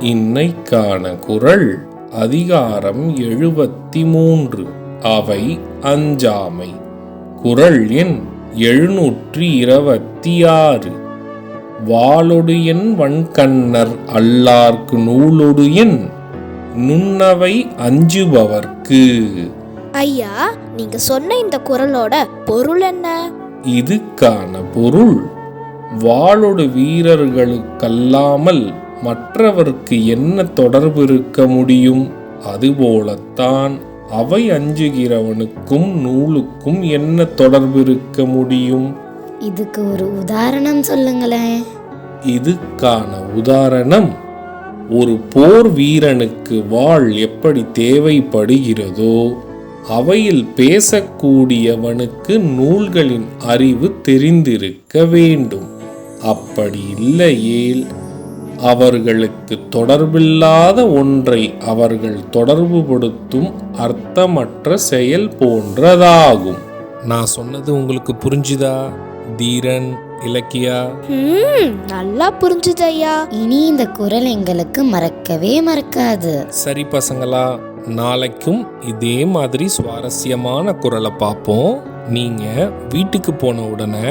இன்னைக்கான குரல் அதிகாரம் எழுபத்தி மூன்று அவை அஞ்சாமை. குரல் எண் எழுநூற்றி இருபத்தி ஆறு வாளொடு என் வன்கண்ணர் அல்லார்க்கு நூலொடு என் நுண்ணவை அஞ்சுபவர்க்கு. ஐயா நீங்க சொன்ன இந்த குரலோட பொருள் என்ன? இதுக்கான பொருள் வாளொடு வீரர்களுக்கல்லாமல் மற்றவர்க்கு என்ன தொடர்பு இருக்க முடியும்? அதுபோலத்தான் அவை அஞ்சுகிறவனுக்கும் நூலுக்கும் என்ன தொடர்பு இருக்க முடியும்? இதுக்கு ஒரு உதாரணம் சொல்லுங்களேன். இதுக்கான உதாரணம் ஒரு போர் வீரனுக்கு வாள் எப்படி தேவைப்படுகிறதோ அவையில் பேசக்கூடியவனுக்கு நூல்களின் அறிவு தெரிந்திருக்க வேண்டும். அப்படி இல்லையேல் அவர்களுக்கு தொடர்பில்லாத ஒன்றை அவர்கள் தொடர்புபடுத்தும் அர்த்தமற்ற செயல் போன்றதாகும். நான் சொன்னது உங்களுக்கு புரிஞ்சுதா தீரன் இலக்கியா? ம் நல்லா புரிஞ்சுது ஐயா இனி இந்த குரல் எங்களுக்கு மறக்கவே மறக்காது. சரி பசங்களா நாளைக்கும் இதே மாதிரி சுவாரஸ்யமான குரலை பார்ப்போம். நீங்க வீட்டுக்கு போன உடனே